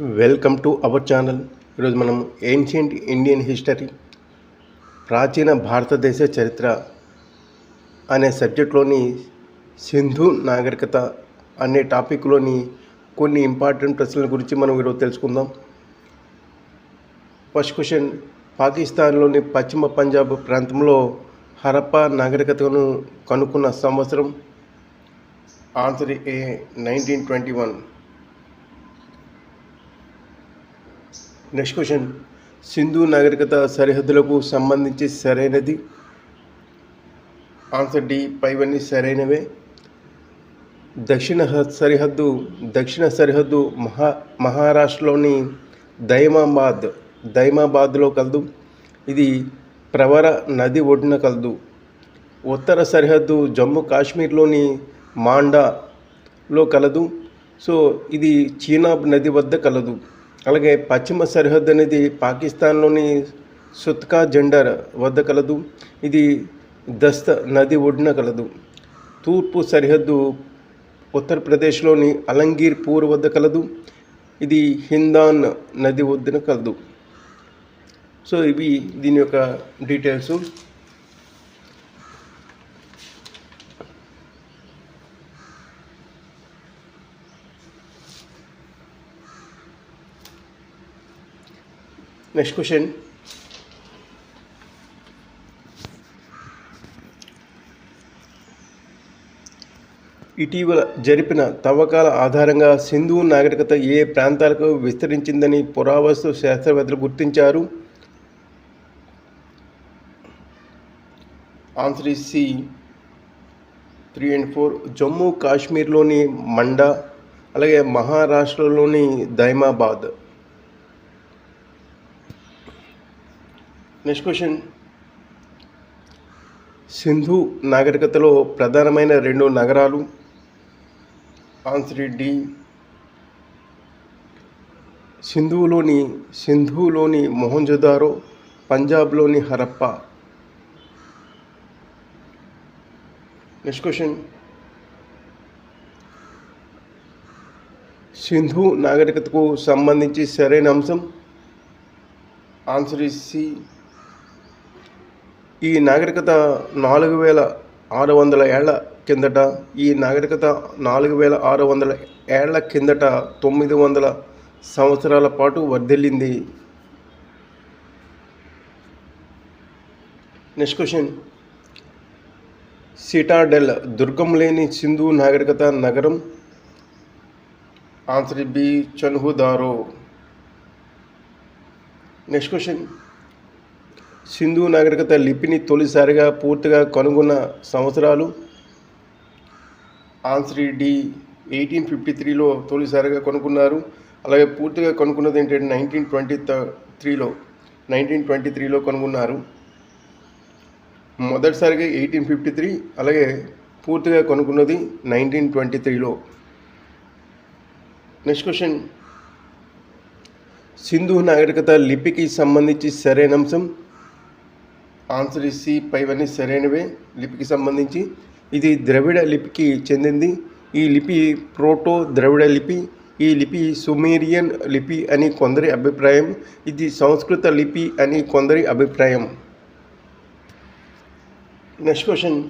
Welcome to our channel. ఈరోజు మనం ancient Indian history ప్రాచీన భారతదేశ చరిత్ర అనే సబ్జెక్ట్లోని సింధు నాగరికత అనే టాపిక్లోని కొన్ని ఇంపార్టెంట్ ప్రశ్నల గురించి మనం ఈరోజు తెలుసుకుందాం. ఫస్ట్ క్వశ్చన్ పాకిస్తాన్లోని పశ్చిమ పంజాబ్ ప్రాంతంలో హరప్పా నాగరికతను కనుక్కున్న సంవత్సరం answer A nineteen twenty one. Next question Sindhu నాగరికత సరిహద్దులకు సంబంధించి సరైనది. ఆన్సర్ డి పైవన్నీ సరైనవే. దక్షిణ సరిహద్దు దక్షిణ సరిహద్దు మహా మహారాష్ట్రలోని దైమాబాద్ దైమాబాద్లో కలదు. ఇది ప్రవర నది ఒడ్డున కలదు. ఉత్తర సరిహద్దు జమ్మూ కాశ్మీర్లోని మాండాలో కలదు. సో ఇది చీనాబ్ నది వద్ద కలదు. అలాగే పశ్చిమ సరిహద్దు అనేది పాకిస్తాన్లోని సుత్కా జెండర్ వద్ద కలదు. ఇది దస్త నది ఒడ్డున కలదు. తూర్పు సరిహద్దు ఉత్తరప్రదేశ్లోని అలంగీర్ పూర్ వద్ద కలదు. ఇది హిందాన్ నది ఒడ్డున కలదు. సో ఇవి దీని యొక్క డీటెయిల్స్. నెక్స్ట్ క్వశ్చన్ ఇటీవల జరిపిన తవ్వకాల ఆధారంగా సింధు నాగరికత ఏ ప్రాంతాలకు విస్తరించిందని పురావస్తు శాస్త్రవేత్తలు గుర్తించారు? Answer is C three and four Jammu కాశ్మీర్లోని మండా అలాగే మహారాష్ట్రలోని దైమాబాద్. నెక్స్ట్ క్వశ్చన్ సింధు నాగరికతలో ప్రధానమైన రెండు నగరాలు. ఆన్సర్ డి సింధువులోని సింధులోని మొహంజదారో పంజాబ్లోని హరప్ప. నెక్స్ట్ క్వశ్చన్ సింధు నాగరికతకు సంబంధించి సరైన అంశం? ఆన్సర్ ఇస్ సి ఈ నాగరికత నాలుగు వేల ఆరు వందల ఏళ్ళ కిందట ఈ నాగరికత నాలుగు వేల ఆరు వందల ఏళ్ళ కిందట తొమ్మిది వందల సంవత్సరాల పాటు వర్ధిల్లింది. నెక్స్ట్ క్వశ్చన్ సిటాడెల్ దుర్గం లేని సింధు నాగరికత నగరం. Answer B Chanhudaro next question Sindhu నాగరికత లిపిని తొలిసారిగా పూర్తిగా కనుగొన్న సంవత్సరాలు ఆన్సర్ డి ఎయిటీన్ ఫిఫ్టీ త్రీలో తొలిసారిగా కనుక్కున్నారు. అలాగే పూర్తిగా కనుక్కున్నది ఏంటంటే నైన్టీన్ ట్వంటీ త్రీలో నైన్టీన్ ట్వంటీ త్రీలో కనుగొన్నారు మొదటిసారిగా ఎయిటీన్ ఫిఫ్టీ త్రీ అలాగే పూర్తిగా కనుక్కున్నది నైన్టీన్ ట్వంటీ త్రీలో. Next question. సింధు నాగరికత లిపికి సంబంధించి సరైన అంశం. ఆన్సర్ సి పైవన్నీ సరైనవే. లిపికి సంబంధించి ఇది ద్రవిడ లిపికి చెందింది. ఈ లిపి ప్రోటో ద్రవిడ లిపి ఈ లిపి సుమేరియన్ లిపి అని కొందరి అభిప్రాయం ఇది సంస్కృత లిపి అని కొందరి అభిప్రాయం. Next question.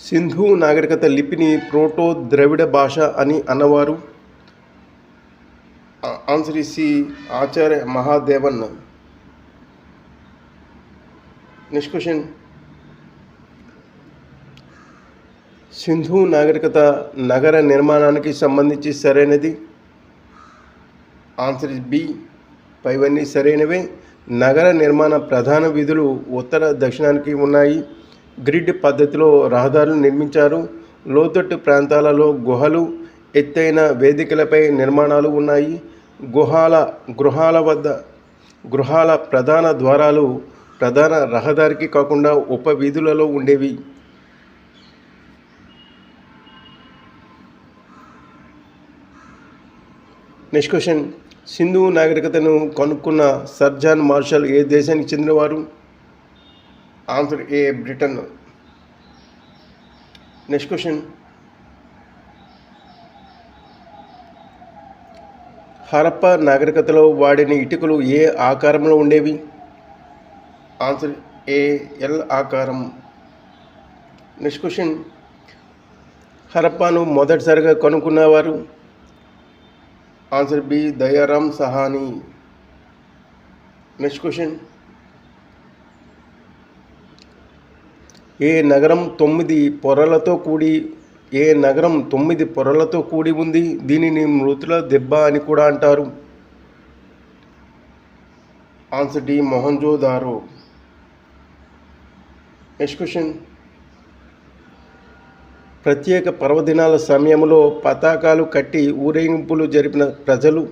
సింధు నాగరికత లిపిని ప్రోటో ద్రవిడ భాష అని అన్నవారు. Answer is C Acharya Mahadevan next question Sindhu నాగరికత నగర నిర్మాణానికి సంబంధించి సరైనది ఆన్సర్ ఇస్ బి పైవన్నీ సరైనవే నగర నిర్మాణ ప్రధాన వీధులు ఉత్తర దక్షిణానికి ఉన్నాయి గ్రిడ్ పద్ధతిలో రహదారులు నిర్మించారు లోతట్టు ప్రాంతాలలో గుహలు ఎత్తైన వేదికలపై నిర్మాణాలు ఉన్నాయి గుహాల గృహాల వద్ద గృహాల ప్రధాన ద్వారాలు ప్రధాన రహదారికి కాకుండా ఉప వీధులలో ఉండేవి. నెక్స్ట్ క్వశ్చన్ సింధు నాగరికతను కనుక్కున్న సర్జాన్ మార్షల్ ఏ దేశానికి చెందినవారు? Answer A Britain next question Harappa నాగరికతలో వాడిన ఇటుకలు ఏ ఆకారంలో ఉండేవి? ఆన్సర్ ఏ ఎల్ ఆకారం. Next question. హరప్పాను మొదటిసారిగా కనుక్కున్నవారు? Answer B Dayaram Sahni. Next question. ఏ నగరం తొమ్మిది పొరలతో కూడి ఏ నగరం తొమ్మిది పొరలతో కూడి ఉంది? దీనిని మృతుల దెబ్బ అని కూడా అంటారు. Answer D Mohenjodaro. Next question ప్రత్యేక పర్వదినాల సమయంలో పతాకాలు కట్టి ఊరేగింపులు జరిపిన ప్రజలు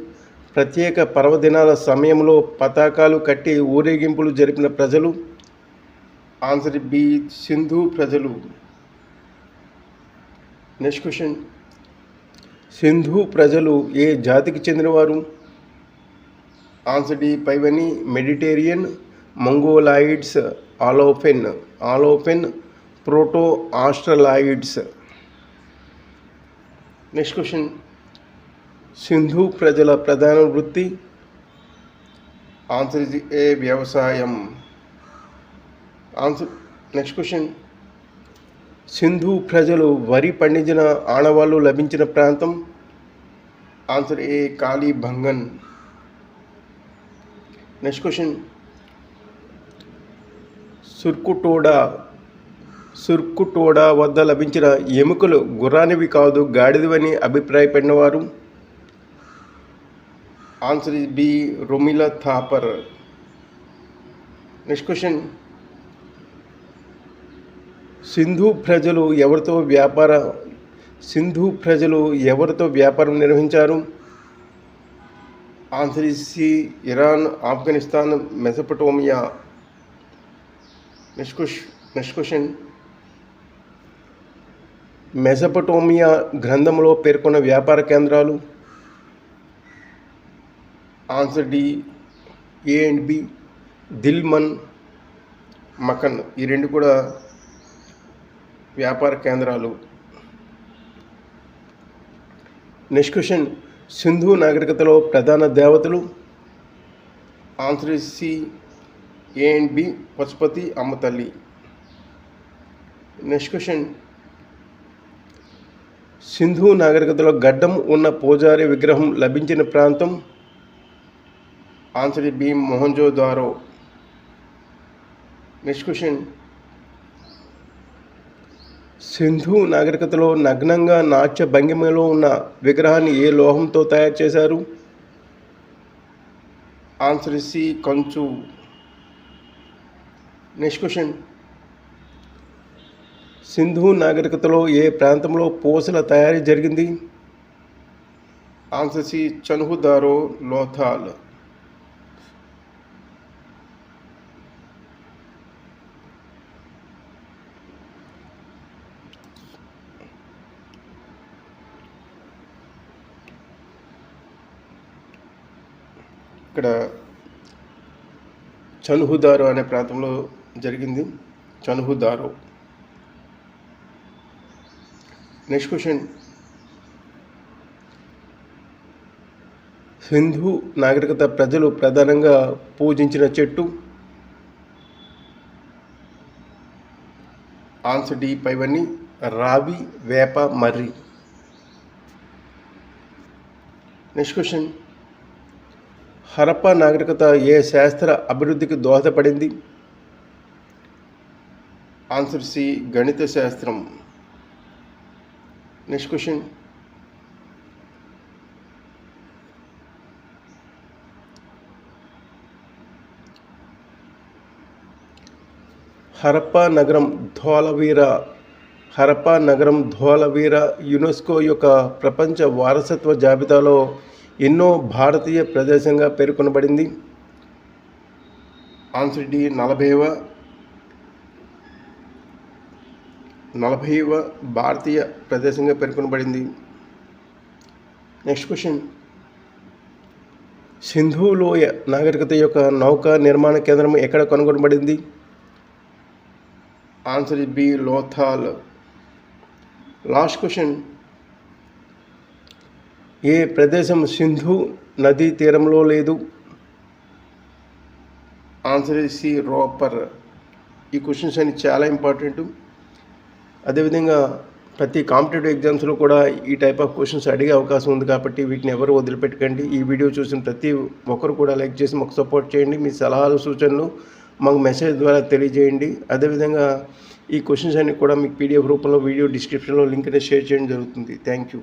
ప్రత్యేక పర్వదినాల సమయంలో పతాకాలు కట్టి ఊరేగింపులు జరిపిన ప్రజలు ఆన్సర్ బి సింధు ప్రజలు. Next question. సింధు ప్రజలు ఏ జాతికి చెందినవారు? Answer D పైవని Mediterranean Mongoloids Alpine Alpine proto Australoids next question. Sindhu ప్రజల ప్రధాన వృత్తి. ఆన్సర్ ఇది ఏ వ్యవసాయం. Answer next question. సింధు ప్రజలు వరి పండించిన ఆనవాళ్ళు లభించిన ప్రాంతం. Answer A Kalibangan next question. Surkotada Surkotada వద్ద లభించిన ఎముకలు గుర్రానివి కాదు గాడిదవని అభిప్రాయపడినవారు. Answer is B Romila Thapar. Next question. Sindhu ప్రజలు ఎవరితో వ్యాపార సింధు ప్రజలు ఎవరితో వ్యాపారం నిర్వహించారు? Answer is Iran Afghanistan Mesopotamia. Next question next question Mesopotamia గ్రంథంలో పేర్కొన్న వ్యాపార కేంద్రాలు. Answer D A and B Dilmun Makan. ఈ రెండు కూడా వ్యాపార కేంద్రాలు. నెక్స్ట్ క్వశ్చన్ సింధు నాగరికతలో ప్రధాన దేవతలు. Answer C A and B Pashupati అమ్మ తల్లి. నెక్స్ట్ క్వశ్చన్ సింధు నాగరికతలో గడ్డం ఉన్న పూజారి విగ్రహం లభించిన ప్రాంతం? Answer B Mohenjodaro next question Sindhu నాగరికతలో నగ్నంగా నాట్య భంగిమలో ఉన్న విగ్రహాన్ని ఏ లోహంతో తయారు చేశారు? ఆన్సర్ సి కంచు. నెక్స్ట్ క్వశ్చన్ సింధు నాగరికతలో ఏ ప్రాంతంలో పూసల తయారీ జరిగింది? ఆన్సర్ సి చనుహుదారో లోథాల్ ఇక్కడ చనుహుదారు అనే ప్రాంతంలో జరిగింది. చనుహుదారో నెక్స్ట్ క్వశ్చన్ సింధు నాగరికత ప్రజలు ప్రధానంగా పూజించిన చెట్టు. ఆన్సర్ డి పైవన్నీ రావి వేప మర్రి. నెక్స్ట్ క్వశ్చన్ హరప్ప నాగరికత ఏ శాస్త్ర అభివృద్ధికి దోహదపడింది? ఆన్సర్ సి గణిత శాస్త్రం నెక్స్ట్ క్వశ్చన్ హరప్పా నగరం ధోలవీర హరప్పా నగరం ధోలవీర యునెస్కో యొక్క ప్రపంచ వారసత్వ జాబితాలో ఎన్నో భారతీయ ప్రదేశంగా పేర్కొనబడింది. ఆన్సర్ డి నలభైవ. నలభైవ భారతీయ ప్రదేశంగా పేర్కొనబడింది. నెక్స్ట్ క్వశ్చన్ సింధు లోయ నాగరికత యొక్క నౌకా నిర్మాణ కేంద్రం ఎక్కడ కనుగొనబడింది? Answer B Lothal. Last question ఏ ప్రదేశం సింధు నదీ తీరంలో లేదు? Answer C Ropar. ఈ క్వశ్చన్స్ అన్ని చాలా ఇంపార్టెంట్ అదేవిధంగా ప్రతి కాంపిటేటివ్ ఎగ్జామ్స్లో కూడా ఈ టైప్ ఆఫ్ క్వశ్చన్స్ అడిగే అవకాశం ఉంది కాబట్టి వీటిని ఎవరు వదిలిపెట్టకండి. ఈ వీడియో చూసిన ప్రతి ఒక్కరు కూడా లైక్ చేసి మాకు సపోర్ట్ చేయండి. మీ సలహాలు సూచనలు మాకు మెసేజ్ ద్వారా తెలియజేయండి. అదేవిధంగా ఈ క్వశ్చన్స్ అన్ని కూడా మీకు పీడిఎఫ్ రూపంలో వీడియో డిస్క్రిప్షన్లో లింక్ అనేది షేర్ చేయడం జరుగుతుంది. Thank you.